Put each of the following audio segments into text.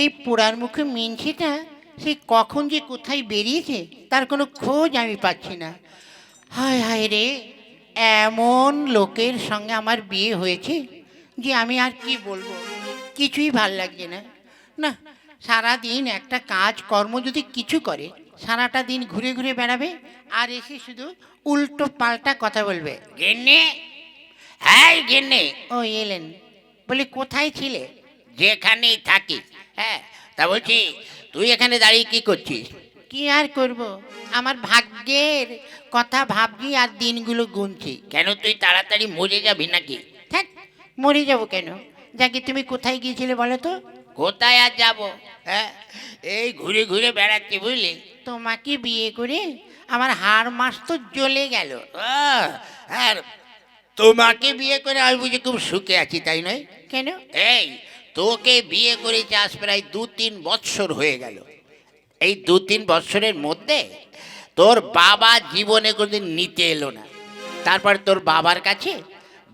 সেই পোড়ার মুখে মিনছিটা সে কখন যে কোথায় বেরিয়েছে তার কোনো খোঁজ আমি পাচ্ছি না। হায় হায় রে, এমন লোকের সঙ্গে আমার বিয়ে হয়েছে যে আমি আর কি বলব? কিছুই ভালো লাগছে না। না, সারাদিন একটা কাজ কর্ম যদি কিছু করে, সারাটা দিন ঘুরে ঘুরে বেড়াবে আর এসে শুধু উল্টো পাল্টা কথা বলবে। গিন্নি! হ্যাঁ গিন্নি! ও এলেন। বলে, কোথায় ছিলে? যেখানেই থাকি হ্যাঁ। তা বলছি তুই এখানে দাঁড়িয়ে কি করছিস? কি আর করব? আমার ভাগ্যের কথা ভাবছি আর দিনগুলো গুনছি। কেন তুই তাড়াতাড়ি মরে যাবি নাকি? থাক মরে যাব কেন? যাকে তুমি কোথায় গিয়েছিলে বলো তো? কোথায় আর যাব? হ্যাঁ এই ঘুরে ঘুরে বেড়াচ্ছি বুঝলি? তোমাকে বিয়ে করে আমার হাড় মাস তো জ্বলে গেল। আর তোমাকে বিয়ে করে আমি বুঝি খুব সুখে আছি তাই নয়? কেন? এই তোকে বিয়ে করেছে আজ প্রায় দু তিন বৎসর হয়ে গেল। এই দু তিন বৎসরের মধ্যে তোর বাবা জীবনে কোনোদিন নিতে এলো না। তারপর তোর বাবার কাছে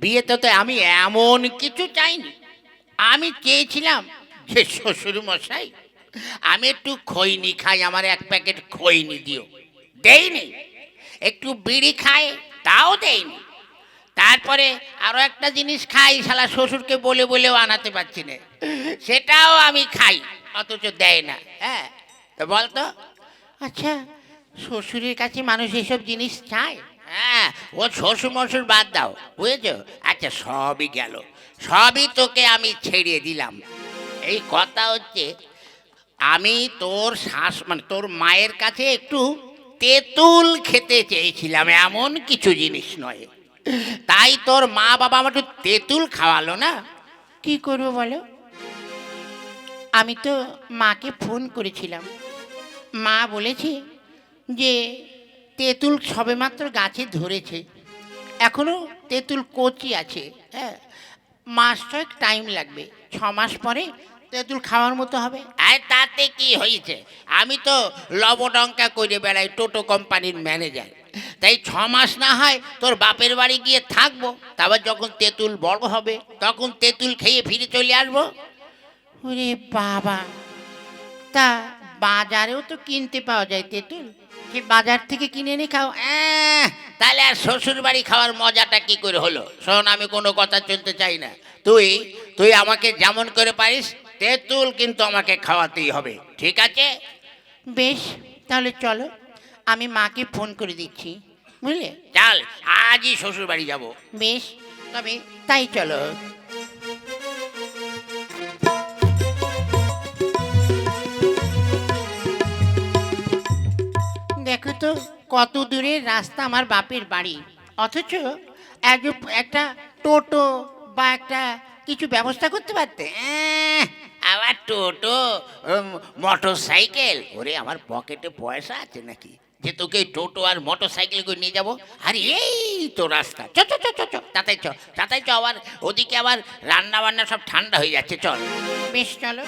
বিয়েতে তো আমি এমন কিছু চাইনি। আমি চেয়েছিলাম যে শ্বশুর মশাই আমি একটু খৈনি খাই, আমার এক প্যাকেট খৈনি দিও। দেইনি। একটু বিড়ি খাই তাও দেয়নি তারপরে আরও একটা জিনিস খাই, শালা শ্বশুরকে বলে বলেও আনাতে পারছি না। সেটাও আমি খাই, অথচ দেয় না। হ্যাঁ তো বলতো আচ্ছা শ্বশুরের কাছে মানুষ এসব জিনিস চায়? হ্যাঁ ও শ্বশুর মশুর বাদ দাও, বুঝেছ? আচ্ছা সবই গেল। সবই তোকে আমি ছেড়ে দিলাম। এই কথা হচ্ছে, আমি তোর শাস মানে তোর মায়ের কাছে একটু তেঁতুল খেতে চেয়েছিলাম, এমন কিছু জিনিস নয়। তাই তোর মা বাবা আমার একটু তেঁতুল খাওয়ালো না? কি করব বলো? আমি তো মাকে ফোন করেছিলাম। মা বলেছে যে তেঁতুল সবেমাত্র গাছে ধরেছে। এখনও তেঁতুল কচি আছে হ্যাঁ? মাস ছয়েক টাইম লাগবে। ছ মাস পরে তেঁতুল খাওয়ার মতো হবে? আর তাতে কি হয়েছে? আমি তো লবডঙ্কা করে বেড়াই টোটো কোম্পানির ম্যানেজার। তাই ছ মাস না হয় তোর বাপের বাড়ি গিয়ে থাকব। তারপর যখন তেঁতুল বড় হবে তখন তেঁতুল খেয়ে ফিরে চলে আসব। ওরে বাবা তা বাজারেও তো কিনতে পাওয়া যায় তেঁতুল? সে বাজার থেকে কিনে এনে খাও? তাহলে আর শ্বশুর বাড়ি খাওয়ার মজাটা কি করে হলো? শোন আমি কোনো কথা চলতে চাই না। তুই তুই আমাকে যেমন করে পারিস তেঁতুল কিন্তু আমাকে খাওয়াতেই হবে ঠিক আছে? বেশ তাহলে চলো আমি মাকে ফোন করে দিচ্ছি বুঝলে? চল আজই শ্বশুর বাড়ি যাব। বেশ তবে তাই চলো। দেখো তো কত দূরের রাস্তা আমার বাপের বাড়ি অথচ এক- একটা টোটো বা একটা কিছু ব্যবস্থা করতে পারতে? আহ, আবার টোটো মোটর সাইকেল ওরে আমার পকেটে পয়সা আছে নাকি? যে তোকে টোটো আর মোটর সাইকেল করে নিয়ে যাব? আর এই তো রাস্তা। চ চ চ চ তাতে চ তাতে চ আবার ওদিকে আবার রান্না বান্না সব ঠান্ডা হয়ে যাচ্ছে চল। বেশ চলো।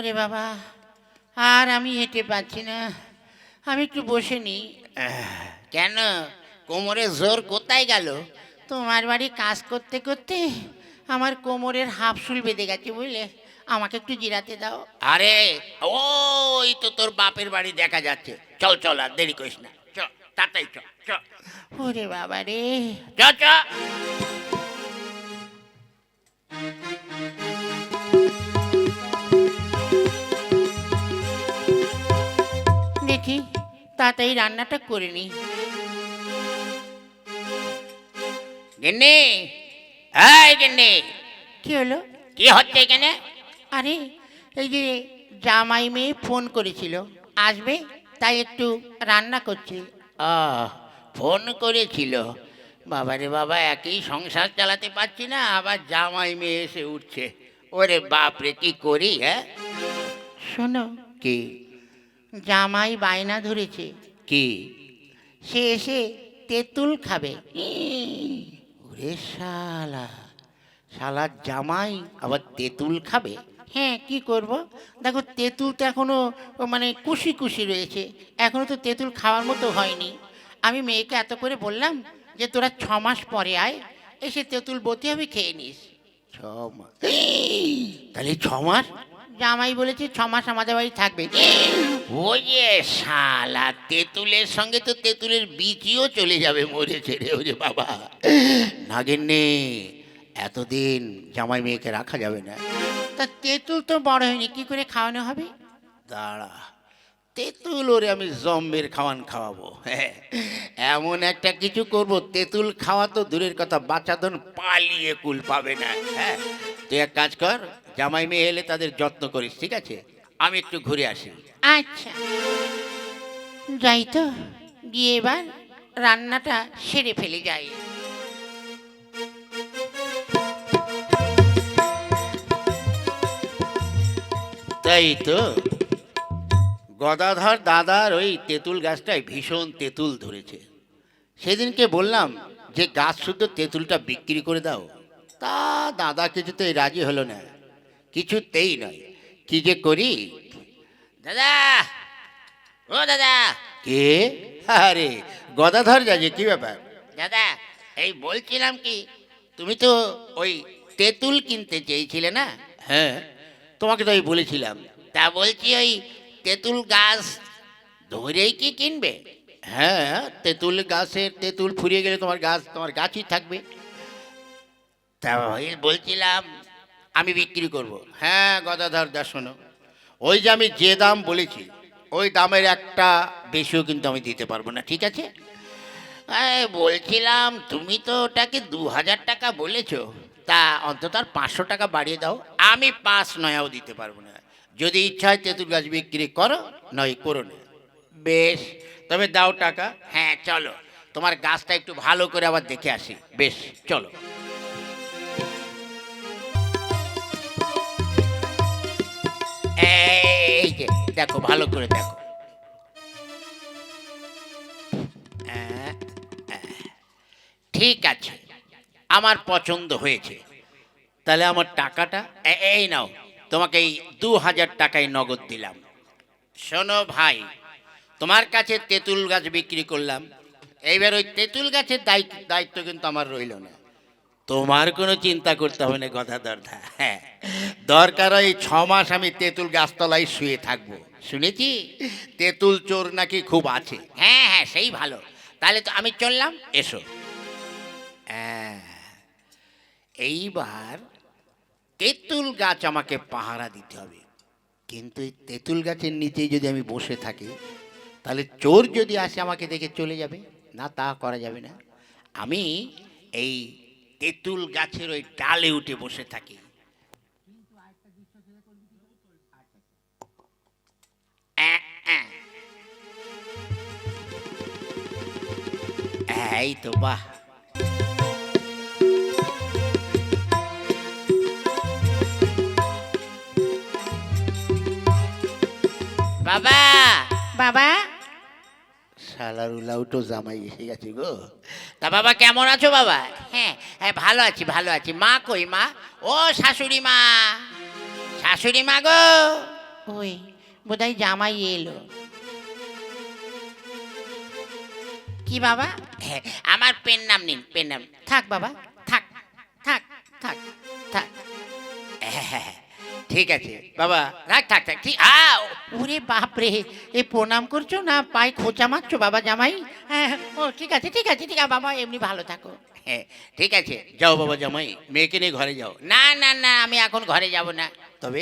ওরে বাবা আর আমি হেঁটে পাচ্ছি না। আমি একটু বসে নিই। কেন? কোমরে জোর কোথায় গেল? তোমার বাড়ি কাজ করতে করতে আমার কোমরের হাফসুল বেঁধে গেছে বুঝলে? আমাকে একটু জিরাতে দাও। আরে ওই তো তোর বাপের বাড়ি দেখা যাচ্ছে। চল চল আর দেরি করিস না। চ চ চ। ওরে বাবা রে। চ চ। দেখি তাড়াতাড়ি রান্নাটা করে নি গিন্নি এই গিন্নি। কি হলো? কি হচ্ছে এখানে? আরে এই যে জামাই মেয়ে ফোন করেছিল আসবে তাই একটু রান্না করছি। আহ, ফোন করেছিল। বাবারে বাবা একই সংসার চালাতে পারছি না আবার জামাই মেয়ে এসে উঠছে। ওরে বাপরে কি করি হ্যাঁ? শোনো কি? জামাই বায়না ধরেছে। কি? সে এসে তেঁতুল খাবে। ওরে শালা শালার জামাই আবার তেঁতুল খাবে? হ্যাঁ কি করব? দেখো তেঁতুল তো এখনও মানে কুশি কুশি রয়েছে। এখনও তো তেঁতুল খাওয়ার মতো হয়নি। আমি মেয়েকে এত করে বললাম যে তোরা ছ মাস পরে আয় এসে তেঁতুল বতি হবে খেয়ে নিস। ছ মাস। তাহলে ছ মাস? জামাই বলেছে ছ মাস আমাদের বাড়ি থাকবে। ওই যে শালা তেঁতুলের সঙ্গে তো তেঁতুলের বীজও চলে যাবে মরে ছেড়ে ওরে বাবা। নাগেন নেই এতদিন জামাই মেয়েকে রাখা যাবে না। তা তেঁতুল তো বড় হয়নি কি করে খাওয়ানো হবে? দাঁড়া তেঁতুল ওরে আমি জম্মের খাওয়ান খাওয়াবো। হ্যাঁ এমন একটা কিছু করব তেঁতুল খাওয়া তো দূরের কথা বাচ্চাদন পালিয়ে কুল পাবে না। হ্যাঁ তুই এক কাজ কর জামাই মেয়ে এলে তাদের যত্ন করিস ঠিক আছে? আমি একটু ঘুরে আসি। আচ্ছা। যাই তো গিয়ে এবার রান্নাটা সেরে ফেলে যাই। তাই তো। গদাধর দাদার ওই তেঁতুল গাছটায় ভীষণ তেঁতুল ধরেছে। সেদিনকে বললাম যে গাছ শুদ্ধ তেঁতুলটা বিক্রি করে দাও। তা দাদা কিছুতেই রাজি হলো না। কিছুতেই নয়। কি যে করি? দাদা! ও দাদা! কে? আরে গদাধর যাচ্ছে কি ব্যাপার? দাদা এই বলছিলাম কি তুমি তো ওই তেঁতুল কিনতে চেয়েছিলে না? হ্যাঁ তোমাকে তো আমি বলেছিলাম। তা বলছি ওই তেঁতুল গাছ ধরেই কি কিনবে? হ্যাঁ তেঁতুল গাছের তেঁতুল ফুরিয়ে গেলে তোমার গাছ তোমার গাছই থাকবে। তা ওই বলছিলাম আমি বিক্রি করব। হ্যাঁ গদাধর দা শোনো। ওই যে আমি যে দাম বলেছি, ওই দামের একটা বেশিও কিন্তু আমি দিতে পারব না, ঠিক আছে? বলছিলাম, তুমি তো ওটাকে দু হাজার টাকা বলেছ, তা অন্তত আর পাঁচশো টাকা বাড়িয়ে দাও। আমি পাঁচ নয়াও দিতে পারব না। যদি ইচ্ছা হয় তেঁতুল গাছ বিক্রি করো, নয় করো না। বেশ, তবে দাও টাকা। হ্যাঁ চলো। তোমার গাছটা একটু ভালো করে আবার দেখে আসি। বেশ, চলো। দেখো, ভালো করে দেখো। ঠিক আছে, আমার পছন্দ হয়েছে। তাহলে আমার টাকাটা এই নাও, তোমাকে এই দু হাজার টাকায় নগদ দিলাম। শোনো ভাই, তোমার কাছে তেঁতুল গাছ বিক্রি করলাম। এইবার ওই তেঁতুল গাছের দায়িত্ব দায়িত্ব কিন্তু আমার রইল না। তোমার কোনো চিন্তা করতে হবে না কথা দরদা হ্যাঁ দরকার এই ছ মাস আমি তেঁতুল গাছতলায় শুয়ে থাকব। শুনেছি? তেঁতুল চোর নাকি খুব আছে। হ্যাঁ হ্যাঁ সেই ভালো। তাহলে তো আমি চললাম এসো। হ্যাঁ, এইবার তেঁতুল গাছ আমাকে পাহারা দিতে হবে। কিন্তু এই তেঁতুল গাছের নিচেই যদি আমি বসে থাকি তাহলে চোর যদি আসে আমাকে দেখে চলে যাবে? না তা করা যাবে না। আমি এই তেঁতুল গাছের ওই ডালে উঠে বসে থাকি। এই তো বাহ। বাবা! বাবা! শালার উলাউটো জামাই এসে গেছে গো। তা বাবা কেমন আছো বাবা? হ্যাঁ হ্যাঁ ভালো আছি ভালো আছি। মা কই মা? ও শাশুড়ি মা। শাশুড়ি মা গো। ওই বোধহয় জামাই এলো। কি বাবা? হ্যাঁ, আমার পেন নাম নিন পেন নাম। থাক বাবা থাক থাক থাক থাক। হ্যাঁ, ঠিক আছে বাবা রাখ থাক থাক ঠিক আও ওরে বাপরে এ প্রণাম করছ না? পায়ে খোঁচা মারছো বাবা জামাই? হ্যাঁ ও ঠিক আছে ঠিক আছে ঠিক আছে বাবা এমনি ভালো থাকো। হ্যাঁ ঠিক আছে যাও বাবা জামাই মেয়েকে নিয়ে ঘরে যাও। না না না আমি এখন ঘরে যাব না। তবে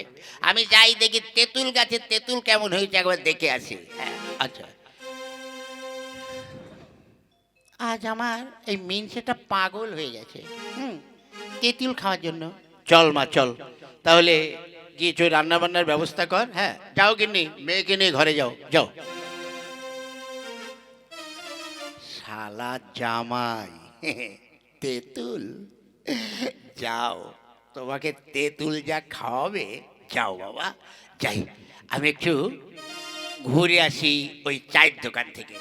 আমি যাই দেখি তেঁতুল গাছের তেঁতুল কেমন হয়েছে একবার দেখে আসি। হ্যাঁ আচ্ছা। আজ আমার এই মিনসেটা পাগল হয়ে গেছে। হুম, তেঁতুল খাওয়ার জন্য। চল মা, চল। তাহলে গিয়ে চই রান্না বান্নার ব্যবস্থা কর হ্যাঁ? যাও কিন্নি মেয়েকে নিয়ে ঘরে যাও যাও। শালা জামাই, তেঁতুল। যাও, তোমাকে তেঁতুল যা খাওয়াবে, যাও বাবা, যাই। আমি একটু ঘুরে আসি ওই চায়ের দোকান থেকে।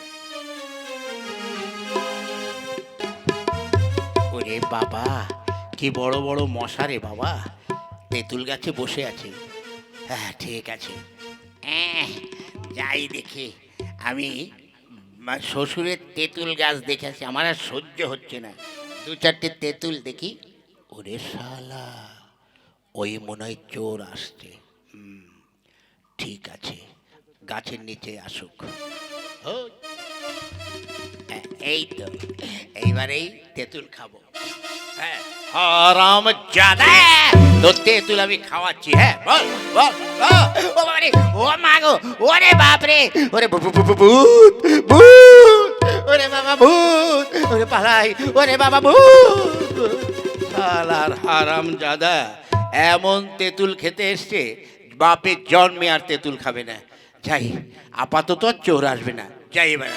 ওরে বাবা, কি বড় বড় মশা রে বাবা। তেঁতুল গাছে বসে আছে। হ্যাঁ ঠিক আছে। যাই দেখি। আমি শ্বশুরের তেঁতুল গাছ দেখেছি আমার আর সহ্য হচ্ছে না। দু চারটে তেঁতুল দেখি। ওরে শালা, ওই মনে হয় চোর আসছে। ঠিক আছে। গাছের নিচে আসুক। এই তো, এইবারেই তেঁতুল খাব। হ্যাঁ আরাম জাদা। তোর তেঁতুল আমি খাওয়াচ্ছি হ্যাঁ বল বল ও, বাবারে ও মা গো ওরে বাপরে। ওরে ভূত ভূত ওরে বাবা ভূত ওরে পালাই। ওরে বাবা ভূত শালার হারাম জাদা এমন তেঁতুল খেতে এসছে বাপের জন্মে আর তেঁতুল খাবে না। যাই আপাতত চোর আসবে না। যাই এবার।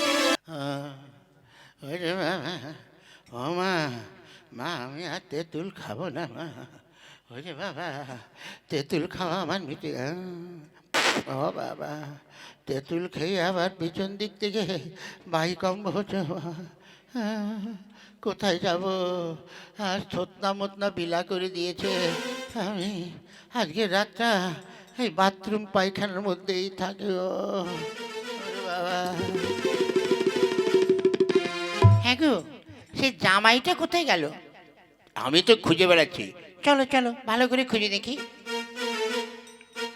ও মা, আমি আর তেঁতুল খাব না, মা। ওরে বাবা, তেঁতুল খাওয়া আমার মিটে ও বাবা, তেঁতুল খেয়ে আবার পিছন দিক থেকে বাই কম্ব হচ্ছে। কোথায় যাব? আর থতনা মতনা বিলা করে দিয়েছে। আমি আজকে রাতটা এই বাথরুম পায়খানার মধ্যেই থাকি বাবা। হ্যাঁ গো সে জামাইটা কোথায় গেল? আমি তো খুঁজে বেড়াচ্ছি। চলো চলো ভালো করে খুঁজে দেখি।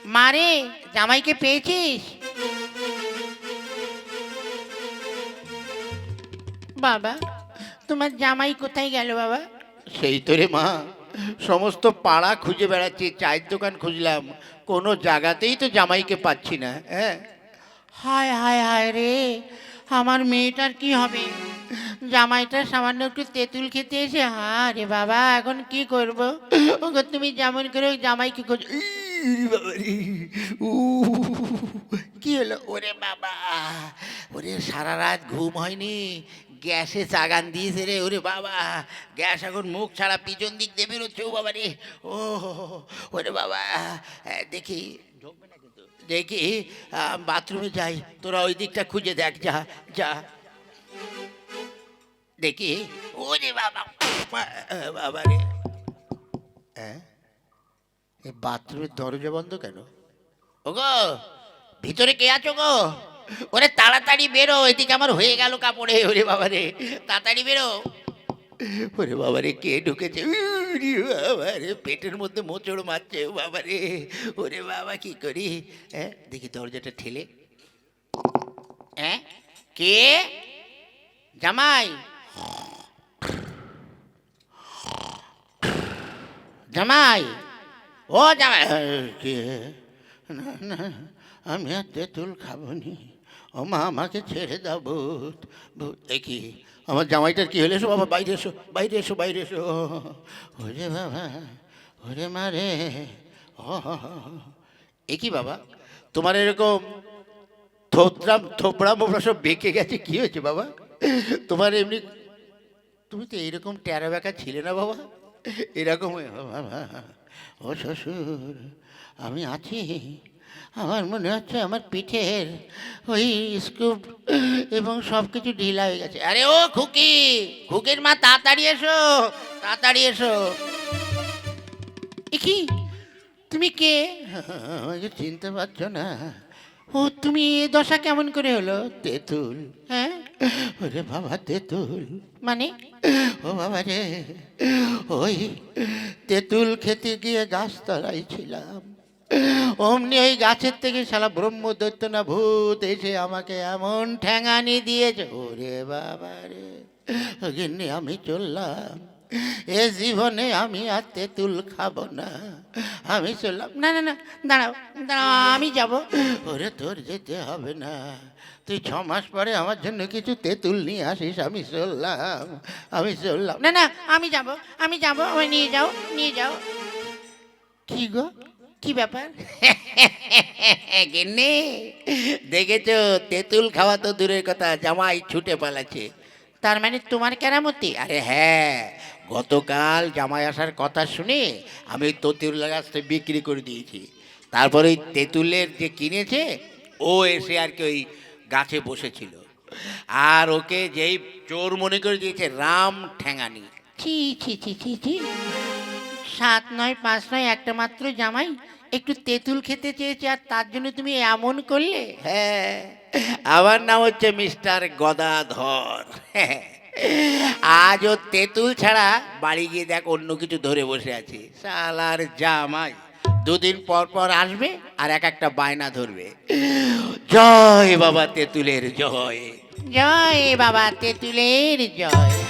মারে জামাইকে পেয়েছিস? বাবা তোমার জামাই কোথায় গেল বাবা? সেই তো রে মা সমস্ত পাড়া খুঁজে বেড়াচ্ছি চায়ের দোকান খুঁজলাম। কোনো জায়গাতেই তো জামাইকে পাচ্ছি না হ্যাঁ? হায় হায় হায় রে আমার মেয়েটার কি হবে? জামাইটা সামান্য একটু তেঁতুল খেতে এসে হ্যাঁ রে বাবা এখন কি করব? ওগো তুমি যেমন করে ওই বাবা রে, উ, কি হলো? ওরে বাবা ওরে সারা রাত ঘুম হয়নি গ্যাসে চাগান দিয়েছে রে ওরে বাবা গ্যাস এখন মুখ ছাড়া পিছন দিক দিয়ে বেরোচ্ছে ও বাবা রে ও ওরে বাবা দেখি দেখি বাথরুমে যাই তোরা ওই দিকটা খুঁজে দেখ যা যা। দেখি। ওরে বাবা। বাবা রে। হ্যাঁ এই বাথরুমের দরজা বন্ধ কেন? ওগো ভিতরে কে আছো গো? ওরে তাড়াতাড়ি বেরো এদিকে আমার হয়ে গেল কাপড়ে। ওরে বাবা রে তাড়াতাড়ি বেরো। ওরে বাবা রে কে ঢুকেছে? বাবা রে পেটের মধ্যে মোচড় মারছে ও বাবা রে। ওরে বাবা কি করি? হ্যাঁ দেখি দরজাটা ঠেলে। হ্যাঁ কে? জামাই? জামাই। ও জামাই কে? আমি আর তেঁতুল খাব নি ও মা, আমাকে ছেড়ে দাও ভূত। ভূত দেখি আমার জামাইটার কি হলে? এসো বাবা, বাইরে এসো বাইরে এসো বাইরে এসো। ওরে বাবা, ওরে মা রে। ও এ কি বাবা? তোমার এরকম থোপড়া থোপড়া মোপড়া সব বেঁকে গেছে? কি হয়েছে বাবা? তোমার এমনি, তুমি তো এইরকম টেরা বেকা ছিলে না বাবা? এরকম বাবা ও শ্বশুর, আমি আছি। আমার মনে হচ্ছে আমার পিঠের ওই স্কুপ এবং সব কিছু ঢিলা হয়ে গেছে। আরে ও খুকি, খুকির মা, তাড়াতাড়ি এসো তাড়াতাড়ি এসো। কি তুমি কে? আমাকে চিনতে পারছ না। ও তুমি এ দশা কেমন করে হলো? তেঁতুল। হ্যাঁ? ওরে বাবা তেঁতুল। মানে? ও বাবা রে ওই তেঁতুল খেতে গিয়ে গাছতলায় ছিলাম। অমনি ওই গাছের থেকে শালা ব্রহ্মদৈত্য না ভূত এসে আমাকে এমন ঠ্যাঙানি দিয়েছে। ওরে বাবা রে আমি চললাম। এ জীবনে আমি আর তেঁতুল খাব না। আমি চললাম না না না দাঁড়াও দাঁড়াও আমি যাব। ওরে তোর যেতে হবে না। তুই ছ মাস পরে আমার জন্য কিছু তেঁতুল নিয়ে আসিস। আমি চললাম আমি চললাম না না আমি যাব আমি যাব আমায় নিয়ে যাও নিয়ে যাও। কি গো? কি ব্যাপার? গিন্নি দেখেছ তেঁতুল খাওয়া তো দূরের কথা জামাই ছুটে পালাচ্ছে। তার মানে তোমার কেরামতি? আরে হ্যাঁ গতকাল জামাই আসার কথা শুনে আমি তেঁতুল গাছটা বিক্রি করে দিয়েছি। তারপরে ওই তেঁতুলের যে কিনেছে ও এসে আর কি ওই গাছে বসেছিল। আর ওকে যেই চোর মনে করে দিয়েছে রাম ঠ্যাঙানি ছি ছি ছি ছি ছি। সাত নয় পাঁচ নয় একটা মাত্র জামাই। একটু তেঁতুল খেতে চেয়েছে আর তার জন্য তুমি এমন করলে? হ্যাঁ আমার নাম হচ্ছে মিস্টার গদাধর। হ্যাঁ, আজও তেঁতুল ছাড়া বাড়ি গিয়ে দেখ অন্য কিছু ধরে বসে আছে। সালার জামাই, দুদিন পর পর আসবে আর এক একটা বায়না ধরবে। জয় বাবা তেঁতুলের জয়। জয় বাবা তেঁতুলের জয়।